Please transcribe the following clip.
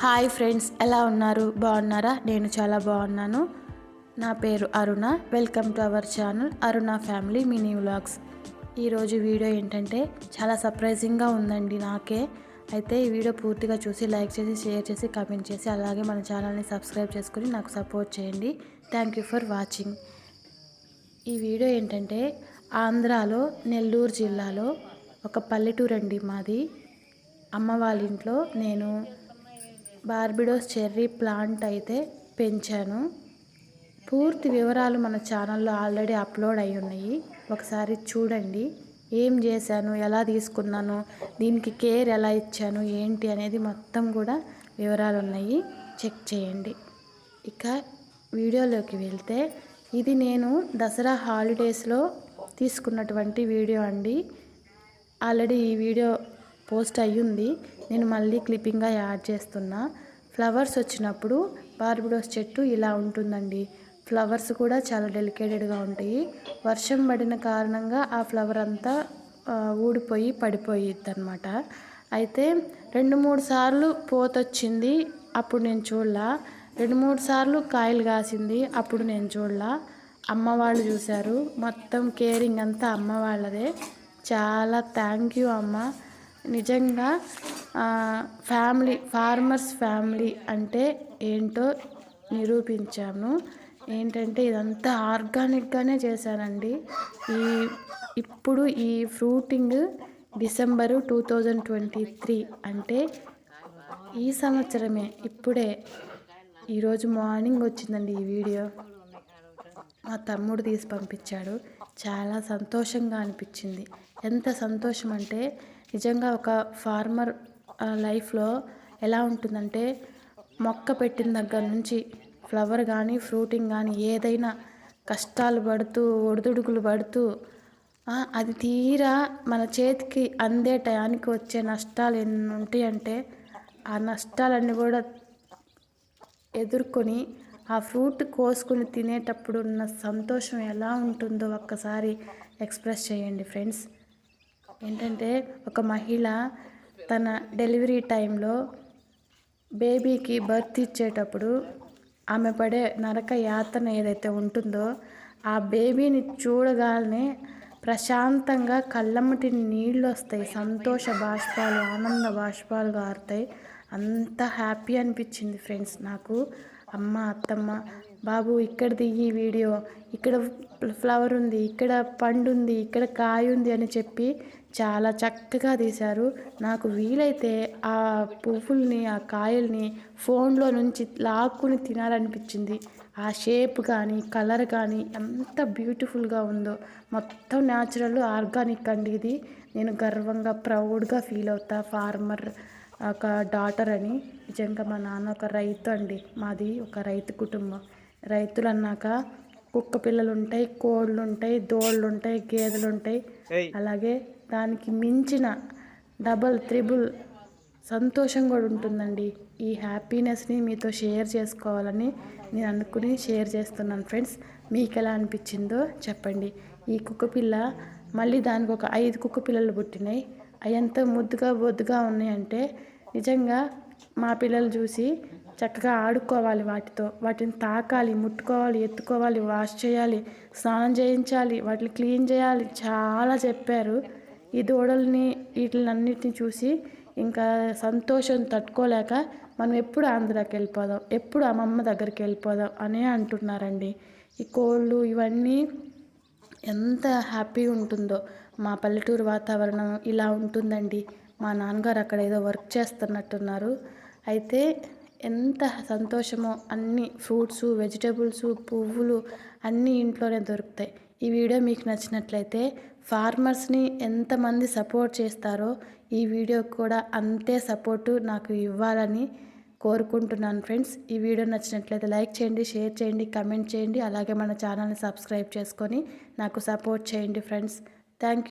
Hi friends ఎలా ఉన్నారు? బాగున్నారా? నేను చాలా బాగున్నాను. నా పేరు Aruna. Welcome to our channel Aruna family mini vlogs. ఈరోజు వీడియో ఏంటంటే చాలా సర్ప్రైజింగ్గా ఉందండి నాకే. అయితే ఈ వీడియో పూర్తిగా చూసి లైక్ చేసి షేర్ చేసి కమెంట్ చేసి అలాగే మన ఛానల్ని సబ్స్క్రైబ్ చేసుకుని నాకు సపోర్ట్ చేయండి. థ్యాంక్ యూ ఫర్ వాచింగ్ ఈ వీడియో ఏంటంటే ఆంధ్రాలో నెల్లూరు జిల్లాలో ఒక పల్లెటూరు అండి మాది. అమ్మ వాళ్ళ ఇంట్లో నేను బార్బిడోస్ చెర్రీ ప్లాంట్ అయితే పెంచాను. పూర్తి వివరాలు మన ఛానల్లో ఆల్రెడీ అప్లోడ్ అయి ఉన్నాయి. ఒకసారి చూడండి. ఏం చేశాను? ఎలా తీసుకున్నాను? దీనికి కేర్ ఎలా ఇచ్చాను? ఏంటి అనేది మొత్తం కూడా వివరాలు ఉన్నాయి. చెక్ చేయండి. ఇక వీడియోలోకి వెళ్తే ఇది నేను దసరా హాలిడేస్లో తీసుకున్నటువంటి వీడియో అండి. ఆల్రెడీ ఈ వీడియో పోస్ట్ అయ్యింది. నేను మళ్ళీ క్లిప్పింగ్గా యాడ్ చేస్తున్నా. ఫ్లవర్స్ వచ్చినప్పుడు బార్బిడోస్ చెట్టు ఇలా ఉంటుందండి. ఫ్లవర్స్ కూడా చాలా డెలికేటెడ్గా ఉంటాయి. వర్షం పడిన కారణంగా ఆ ఫ్లవర్ అంతా ఊడిపోయి పడిపోయిద్ది అనమాట అయితే రెండు మూడు సార్లు పోతొచ్చింది అప్పుడు నేను చూడలా. రెండు మూడు సార్లు కాయలు కాసింది అప్పుడు నేను చూడలా. అమ్మ వాళ్ళు చూశారు. మొత్తం కేరింగ్ అంతా అమ్మ వాళ్ళదే. చాలా థ్యాంక్ యూ అమ్మ. నిజంగా ఫ్యామిలీ ఫార్మర్స్ ఫ్యామిలీ అంటే ఏంటో నిరూపించాను. ఏంటంటే ఇదంతా ఆర్గానిక్గానే చేశానండి ఈ ఇప్పుడు ఈ fruiting December two thousand twenty three అంటే ఈ సంవత్సరమే ఇప్పుడే. ఈరోజు మార్నింగ్ వచ్చిందండి ఈ వీడియో. మా తమ్ముడు తీసి పంపించాడు. చాలా సంతోషంగా అనిపించింది. ఎంత సంతోషం అంటే నిజంగా ఒక ఫార్మర్ లైఫ్లో ఎలా ఉంటుందంటే మొక్క పెట్టిన దగ్గర నుంచి ఫ్లవర్ కానీ ఫ్రూటింగ్ కానీ ఏదైనా కష్టాలు పడుతూ ఒడిదుడుకులు పడుతూ అది తీరా మన చేతికి అందే టయానికి వచ్చే నష్టాలు ఎన్ని ఉంటాయంటే ఆ నష్టాలన్నీ కూడా ఎదుర్కొని ఆ ఫ్రూట్ కోసుకుని తినేటప్పుడు ఉన్న సంతోషం ఎలా ఉంటుందో ఒక్కసారి ఎక్స్ప్రెస్ చేయండి ఫ్రెండ్స్. ఏంటంటే ఒక మహిళ తన డెలివరీ టైంలో బేబీకి బర్త్ ఇచ్చేటప్పుడు ఆమె పడే నరక యాతన ఏదైతే ఉంటుందో ఆ బేబీని చూడగానే ప్రశాంతంగా కళ్ళమ్మటి నీళ్ళు వస్తాయి సంతోష బాష్పాలు ఆనంద బాష్పాలు గారుతాయి అంత హ్యాపీ అనిపించింది ఫ్రెండ్స్ నాకు. అమ్మ అత్తమ్మ బాబు ఇక్కడ దిగి వీడియో. ఇక్కడ ఫ్లవర్ ఉంది ఇక్కడ పండు ఉంది ఇక్కడ కాయ ఉంది అని చెప్పి చాలా చక్కగా తీశారు. నాకు వీలైతే ఆ పువ్వుల్ని ఆ కాయల్ని ఫోన్లో నుంచి లాక్కుని తినాలనిపించింది. ఆ షేప్ కానీ కలర్ కానీ ఎంత బ్యూటిఫుల్గా ఉందో. మొత్తం న్యాచురల్ ఆర్గానిక్ అండి ఇది. నేను గర్వంగా ప్రౌడ్గా ఫీల్ అవుతా. ఫార్మర్ ఒక డాటర్ అని. నిజంగా మా నాన్న ఒక రైతు అండి. మాది ఒక రైతు కుటుంబం. రైతులు అన్నాక కుక్క పిల్లలు ఉంటాయి కోళ్ళు ఉంటాయి దోళ్ళు ఉంటాయి గేదెలు ఉంటాయి అలాగే దానికి మించిన డబల్ త్రిబుల్ సంతోషం కూడా ఉంటుందండి. ఈ హ్యాపీనెస్ని మీతో షేర్ చేసుకోవాలని నేను అనుకుని షేర్ చేస్తున్నాను ఫ్రెండ్స్. మీకు ఎలా అనిపించిందో చెప్పండి. ఈ కుక్క పిల్ల మళ్ళీ దానికి ఒక ఐదు కుక్క పిల్లలు పుట్టినాయి. అవి ఎంత ముద్దుగా బొద్దుగా ఉన్నాయంటే నిజంగా మా పిల్లలు చూసి చక్కగా ఆడుకోవాలి వాటితో. వాటిని తాకాలి ముట్టుకోవాలి ఎత్తుకోవాలి వాష్ చేయాలి స్నానం చేయించాలి వాటిని క్లీన్ చేయాలి. చాలా చెప్పారు. ఈ దూడల్ని వీటినన్నిటిని చూసి ఇంకా సంతోషం తట్టుకోలేక మనం ఎప్పుడు ఆంధ్రాకి వెళ్ళిపోదాం ఎప్పుడు అమ్మమ్మ దగ్గరికి వెళ్ళిపోదాం అనే అంటున్నారండి. ఈ కోళ్ళు ఇవన్నీ ఎంత హ్యాపీ ఉంటుందో. మా పల్లెటూరు వాతావరణం ఇలా ఉంటుందండి. మా నాన్నగారు అక్కడ ఏదో వర్క్ చేస్తున్నట్టున్నారు. అయితే ఎంత సంతోషమో అన్ని ఫ్రూట్స్ వెజిటేబుల్స్ పువ్వులు అన్నీ ఇంట్లోనే దొరుకుతాయి. ఈ వీడియో మీకు నచ్చినట్లయితే ఫార్మర్స్ని ఎంతమంది సపోర్ట్ చేస్తారో ఈ వీడియో కూడా అంతే సపోర్టు నాకు ఇవ్వాలని కోరుకుంటున్నాను ఫ్రెండ్స్. ఈ వీడియో నచ్చినట్లయితే లైక్ చేయండి షేర్ చేయండి కమెంట్ చేయండి. అలాగే మన ఛానల్ని సబ్స్క్రైబ్ చేసుకొని నాకు సపోర్ట్ చేయండి ఫ్రెండ్స్. థ్యాంక్